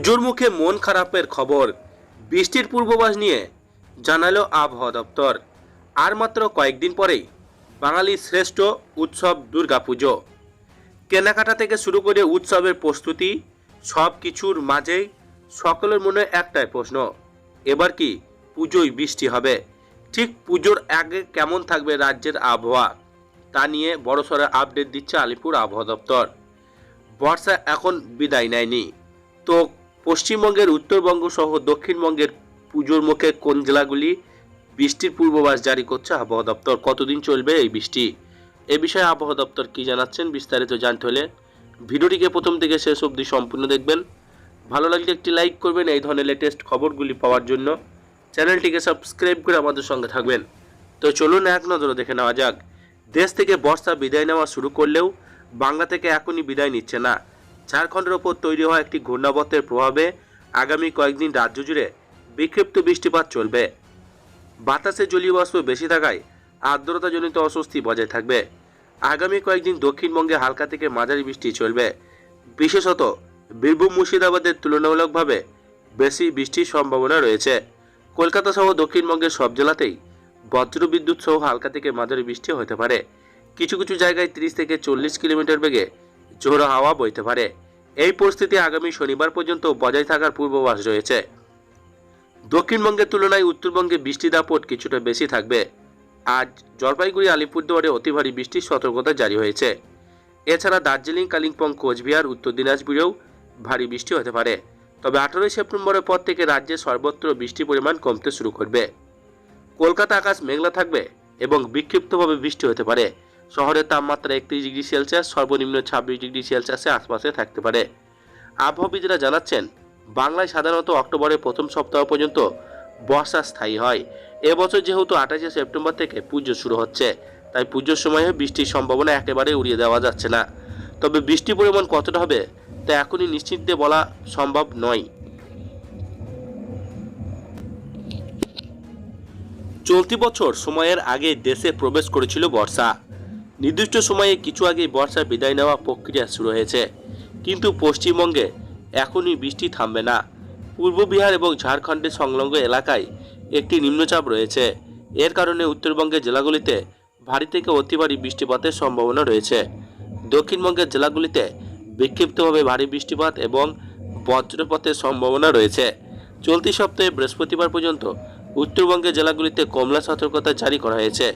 পুজোর মুখে মন খারাপের খবর, বৃষ্টির পূর্বাভাস নিয়ে জানালো আবহাওয়া দপ্তর। আর মাত্র কয়েকদিন পরেই বাঙালির শ্রেষ্ঠ উৎসব দুর্গাপুজো। কেনাকাটা থেকে শুরু করে উৎসবের প্রস্তুতি, সব কিছুর মাঝেই সকলের মনে একটাই প্রশ্ন, এবার কি পুজোয় বৃষ্টি হবে? ঠিক পুজোর আগে কেমন থাকবে রাজ্যের আবহাওয়া? তা নিয়ে বড়সড় আপডেট দিচ্ছে আলিপুর আবহাওয়া দপ্তর। বর্ষা এখন বিদায় নেয়নি। তো পশ্চিমবঙ্গের উত্তরবঙ্গ সহ দক্ষিণবঙ্গের পুজোর মুখে কোন জেলাগুলি বৃষ্টির পূর্বাভাস জারি করছে আবহাওয়া দপ্তর? কতদিন চলবে এই বৃষ্টি? এ বিষয়ে আবহাওয়া দপ্তর কি জানাচ্ছেন বিস্তারিত জানতে হলে ভিডিওটিকে প্রথম থেকে শেষ অবধি সম্পূর্ণ দেখবেন। ভালো লাগলে একটি লাইক করবেন, এই ধরনের লেটেস্ট খবরগুলি পাওয়ার জন্য চ্যানেলটিকে সাবস্ক্রাইব করে আমাদের সঙ্গে থাকবেন। তো চলুন এক নজরে দেখে নেওয়া যাক। দেশ থেকে বর্ষা বিদায় নেওয়া শুরু করলেও বাংলা থেকে এখনই বিদায় নিচ্ছে না। ঝাড়খণ্ডের ওপর তৈরি হওয়া একটি ঘূর্ণাবর্তের প্রভাবে আগামী কয়েকদিন রাজ্য জুড়ে বিক্ষিপ্ত বৃষ্টিপাত চলবে। বাতাসে জলীয় বাষ্প বেশি থাকায় আর্দ্রতাজনিত অস্বস্তি বজায় থাকবে। আগামী কয়েকদিন দক্ষিণবঙ্গে হালকা থেকে মাঝারি বৃষ্টি চলবে। বিশেষত বীরভূম মুর্শিদাবাদের তুলনামূলকভাবে বেশি বৃষ্টির সম্ভাবনা রয়েছে। কলকাতা সহ দক্ষিণবঙ্গের সব জেলাতেই বজ্রবিদ্যুৎ সহ হালকা থেকে মাঝারি বৃষ্টি হতে পারে। কিছু কিছু জায়গায় তিরিশ থেকে চল্লিশ কিলোমিটার বেগে ঝোড়ো হাওয়া বইতে পারে। এই পরিস্থিতি আগামী শনিবার পর্যন্ত বজায় থাকার পূর্বাভাস রয়েছে। দক্ষিণবঙ্গের তুলনায় উত্তরবঙ্গে বৃষ্টি দাপট কিছুটা বেশি থাকবে। আজ জলপাইগুড়ি, আলিপুরদুয়ারে অতি ভারী বৃষ্টির সতর্কতা জারি হয়েছে। এছাড়া দার্জিলিং, কালিম্পং, কোচবিহার, উত্তর দিনাজপুরেও ভারী বৃষ্টি হতে পারে। তবে আঠারোই সেপ্টেম্বরের পর থেকে রাজ্যে সর্বত্র বৃষ্টির পরিমাণ কমতে শুরু করবে। কলকাতা আকাশ মেঘলা থাকবে এবং বিক্ষিপ্তভাবে বৃষ্টি হতে পারে। শহরের তাপমাত্রা একত্রিশ ডিগ্রি সেলসিয়াস, সর্বনিম্ন ছাব্বিশ ডিগ্রি সেলসিয়াসের আশপাশে থাকতে পারে। আবহাওয়াবিদরা জানাচ্ছেন, বাংলায় সাধারণত অক্টোবরের প্রথম সপ্তাহ পর্যন্ত বর্ষা স্থায়ী হয়। এবছর যেহেতু আঠাশে সেপ্টেম্বর থেকে পুজো শুরু হচ্ছে, তাই পুজোর সময়ে বৃষ্টির সম্ভাবনা একেবারে উড়িয়ে দেওয়া যাচ্ছে না। তবে বৃষ্টির পরিমাণ কতটা হবে, তা এখনই নিশ্চিন্তে বলা সম্ভব নয়। চলতি বছর সময়ের আগে দেশে প্রবেশ করেছিল বর্ষা। নির্দিষ্ট সময়ে কিছু আগে বর্ষা বিদায় নেওয়া প্রক্রিয়া শুরু হয়েছে। কিন্তু পশ্চিমবঙ্গে এখনই বৃষ্টি থামবে না। পূর্ব বিহার এবং ঝাড়খণ্ডের সংলগ্ন এলাকায় একটি নিম্নচাপ রয়েছে। এর কারণে উত্তরবঙ্গের জেলাগুলিতে ভারী থেকে অতি ভারী বৃষ্টিপাতের সম্ভাবনা রয়েছে। দক্ষিণবঙ্গের জেলাগুলিতে বিক্ষিপ্তভাবে ভারী বৃষ্টিপাত এবং বজ্রপাতের সম্ভাবনা রয়েছে। চলতি সপ্তাহে বৃহস্পতিবার পর্যন্ত উত্তরবঙ্গের জেলাগুলিতে কমলা সতর্কতা জারি করা হয়েছে।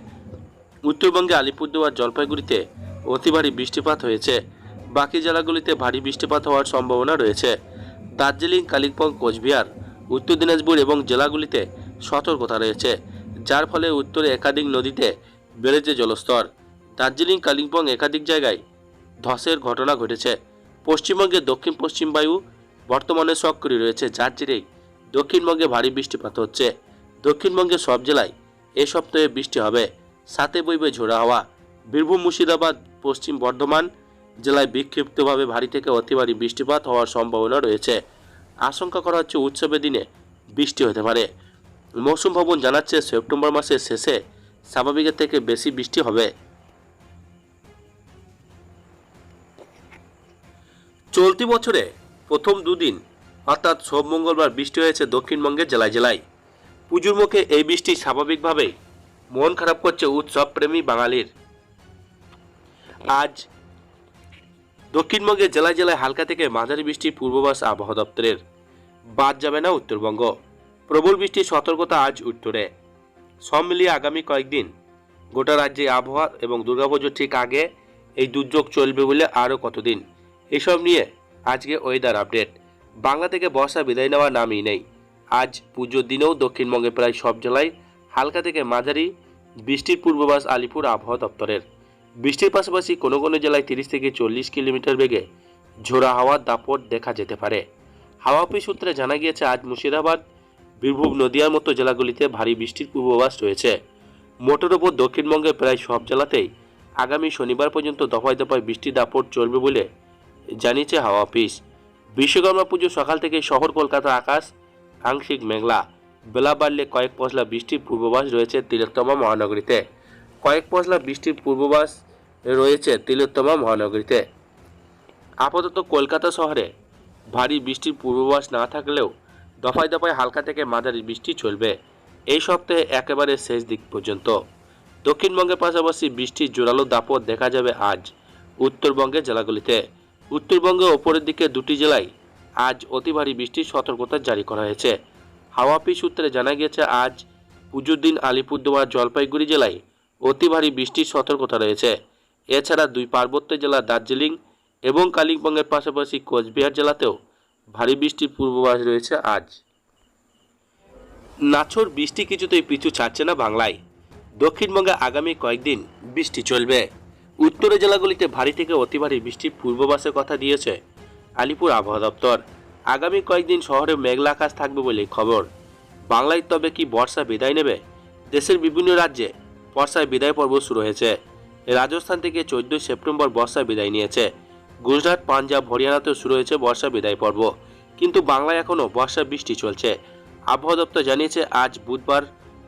উত্তরবঙ্গে আলিপুরদুয়ার জলপাইগুড়িতে অতি ভারী বৃষ্টিপাত হয়েছে। বাকি জেলাগুলিতে ভারী বৃষ্টিপাত হওয়ার সম্ভাবনা রয়েছে। দার্জিলিং, কালিম্পং, কোচবিহার, উত্তর দিনাজপুর এবং জেলাগুলিতে সতর্কতা রয়েছে, যার ফলে উত্তরে একাধিক নদীতে বেড়েছে জলস্তর। দার্জিলিং, কালিম্পং একাধিক জায়গায় ধসের ঘটনা ঘটেছে। পশ্চিমবঙ্গে দক্ষিণ পশ্চিম বায়ু বর্তমানে সক্রিয় রয়েছে, যার জেরেই দক্ষিণবঙ্গে ভারী বৃষ্টিপাত হচ্ছে। দক্ষিণবঙ্গের সব জেলায় এ সপ্তাহে বৃষ্টি হবে। সাথে বইবে ঝোড়া হাওয়া। বীরভূম, মুর্শিদাবাদ, পশ্চিম বর্ধমান জেলায় বিক্ষিপ্তভাবে ভারী থেকে অতি ভারী বৃষ্টিপাত হওয়ার সম্ভাবনা রয়েছে। আশঙ্কা করা হচ্ছে উৎসবের দিনে বৃষ্টি হতে পারে। মৌসুম ভবন জানাচ্ছে সেপ্টেম্বর মাসের শেষে স্বাভাবিকের থেকে বেশি বৃষ্টি হবে। চলতি বছরে প্রথম দুদিন অর্থাৎ সোম, মঙ্গলবার বৃষ্টি হয়েছে দক্ষিণবঙ্গের জেলায় জেলায়। পুজোর মুখে এই বৃষ্টি স্বাভাবিকভাবেই মন খারাপ করছে উৎসব প্রেমী বাঙালির। আজ দক্ষিণবঙ্গের জেলায় জেলায় হালকা থেকে মাঝারি বৃষ্টির পূর্বাভাস আবহাওয়া দপ্তরের। বাদ যাবে না উত্তরবঙ্গ। প্রবল বৃষ্টির সতর্কতা আজ উত্তরে। সব মিলিয়ে আগামী কয়েকদিন গোটা রাজ্যে আবহাওয়া এবং দুর্গাপুজোর ঠিক আগে এই দুর্যোগ চলবে বলে আরও কতদিন? এসব নিয়ে আজকে ওয়েদার আপডেট বাংলা থেকে বর্ষা বিদায় নেওয়ার নামই নেই। আজ পুজোর দিনেও দক্ষিণবঙ্গে প্রায় সব জেলায় হালকা থেকে মাঝারি, বৃষ্টির পূর্বাভাস আলিপুর আবহাওয়া দপ্তরের। বৃষ্টির পাশাপাশি কোনো কোনো জেলায় তিরিশ থেকে চল্লিশ কিলোমিটার বেগে ঝোড়া হাওয়ার দাপট দেখা যেতে পারে। হাওয়া অফিস সূত্রে জানা গিয়েছে, আজ মুর্শিদাবাদ, বীরভূম নদিয়ার মতো জেলাগুলিতে ভারী বৃষ্টির পূর্বাভাস রয়েছে। মোটর ওপর দক্ষিণবঙ্গের প্রায় সব জেলাতেই আগামী শনিবার পর্যন্ত দফায় দফায় বৃষ্টির দাপট চলবে বলে জানিয়েছে হাওয়া অফিস। বিশ্বকর্মা পুজো সকাল থেকে শহর, কলকাতা, আকাশ, আংশিক মেঘলা। বেলা বাড়লে কয়েক পশলা বৃষ্টির পূর্বাভাস রয়েছে তিলোত্তমা মহানগরীতে। কয়েক পশলা বৃষ্টির পূর্বাভাস রয়েছে তিলোত্তমা মহানগরীতে। আপাতত কলকাতা শহরে ভারী বৃষ্টির পূর্বাভাস না থাকলেও দফায় দফায় হালকা থেকে মাঝারি বৃষ্টি চলবে। এই সপ্তাহে একেবারে শেষ দিক পর্যন্ত। দক্ষিণবঙ্গের পাশাপাশি বৃষ্টির জোরালো দাপট দেখা যাবে আজ উত্তরবঙ্গের জেলাগুলিতে। উত্তরবঙ্গের ওপরের দিকে দুটি জেলায় আজ অতি ভারী বৃষ্টির সতর্কতা জারি করা হয়েছে। হাওয়া অফিস সূত্রে জানা গিয়েছে, আজ পুজোর দিন আলিপুরদুয়ার জলপাইগুড়ি জেলায় অতি ভারী বৃষ্টির সতর্কতা রয়েছে। এছাড়া দুই পার্বত্য জেলা দার্জিলিং এবং কালিম্পংয়ের পাশাপাশি কোচবিহার জেলাতেও ভারী বৃষ্টির পূর্বাভাস রয়েছে আজ। নাছর বৃষ্টি কিছুতেই পিছু ছাড়ছে না বাংলায়। দক্ষিণবঙ্গে আগামী কয়েকদিন বৃষ্টি চলবে। উত্তরের জেলাগুলিতে ভারী থেকে অতি ভারী বৃষ্টির পূর্বাভাসের কথা দিয়েছে আলিপুর আবহাওয়া দপ্তর। আগামী কয়েকদিন শহরে মেঘলা আকাশ থাকবে বলে খবর। বাংলায় তবে কি বর্ষা বিদায় নেবে? দেশের বিভিন্ন রাজ্যে বর্ষায় বিদায় পর্ব শুরু হয়েছে। রাজস্থান থেকে চোদ্দই সেপ্টেম্বর বর্ষা বিদায় নিয়েছে। গুজরাট, পাঞ্জাব, হরিয়ানাতেও শুরু হয়েছে বর্ষা বিদায় পর্ব। কিন্তু বাংলায় এখনও বর্ষা বৃষ্টি চলছে। আবহাওয়া দপ্তর জানিয়েছে, আজ বুধবার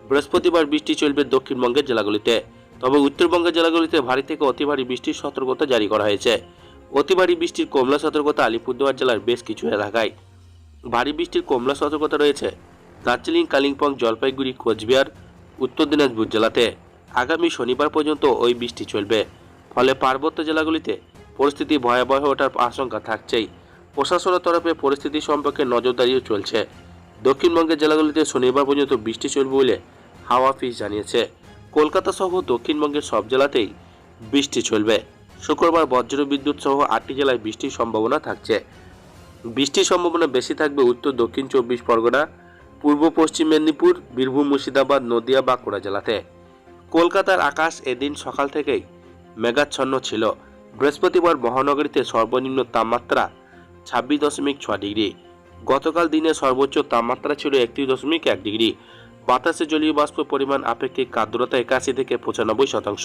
বৃহস্পতিবার বৃষ্টি চলবে দক্ষিণবঙ্গের জেলাগুলিতে। তবে উত্তরবঙ্গের জেলাগুলিতে ভারী থেকে অতি ভারী বৃষ্টির সতর্কতা জারি করা হয়েছে। অতি ভারী বৃষ্টির কমলা সতর্কতা আলিপুরদুয়ার জেলার বেশ কিছু এলাকায়। ভারী বৃষ্টির কমলা সতর্কতা রয়েছে দার্জিলিং, কালিম্পং, জলপাইগুড়ি, কোচবিহার, উত্তর দিনাজপুর জেলাতে। আগামী শনিবার পর্যন্ত ওই বৃষ্টি চলবে। ফলে পার্বত্য জেলাগুলিতে পরিস্থিতি ভয়াবহ ওঠার আশঙ্কা থাকছেই। প্রশাসনের তরফে পরিস্থিতি সম্পর্কে নজরদারিও চলছে। দক্ষিণবঙ্গের জেলাগুলিতে শনিবার পর্যন্ত বৃষ্টি চলবে বলে হাওয়া অফিস জানিয়েছে। কলকাতা সহ দক্ষিণবঙ্গের সব জেলাতেই বৃষ্টি চলবে। শুক্রবার বজ্র বিদ্যুৎ সহ আটটি জেলায় বৃষ্টির সম্ভাবনা থাকছে। বৃষ্টির সম্ভাবনা বেশি থাকবে উত্তর, দক্ষিণ চব্বিশ পরগনা, পূর্ব পশ্চিম মেদিনীপুর, বীরভূম, মুর্শিদাবাদ, নদিয়া, বাঁকুড়া জেলাতে। কলকাতার আকাশ এদিন সকাল থেকেই মেঘাচ্ছন্ন ছিল। বৃহস্পতিবার মহানগরীতে সর্বনিম্ন তাপমাত্রা ছাব্বিশ দশমিক ছ ডিগ্রি। গতকাল দিনে সর্বোচ্চ তাপমাত্রা ছিল একত্রিশ দশমিক এক ডিগ্রি। বাতাসে জলীয় বাষ্প পরিমাণ আপেক্ষিক আর্দ্রতা একাশি থেকে পঁচানব্বই শতাংশ।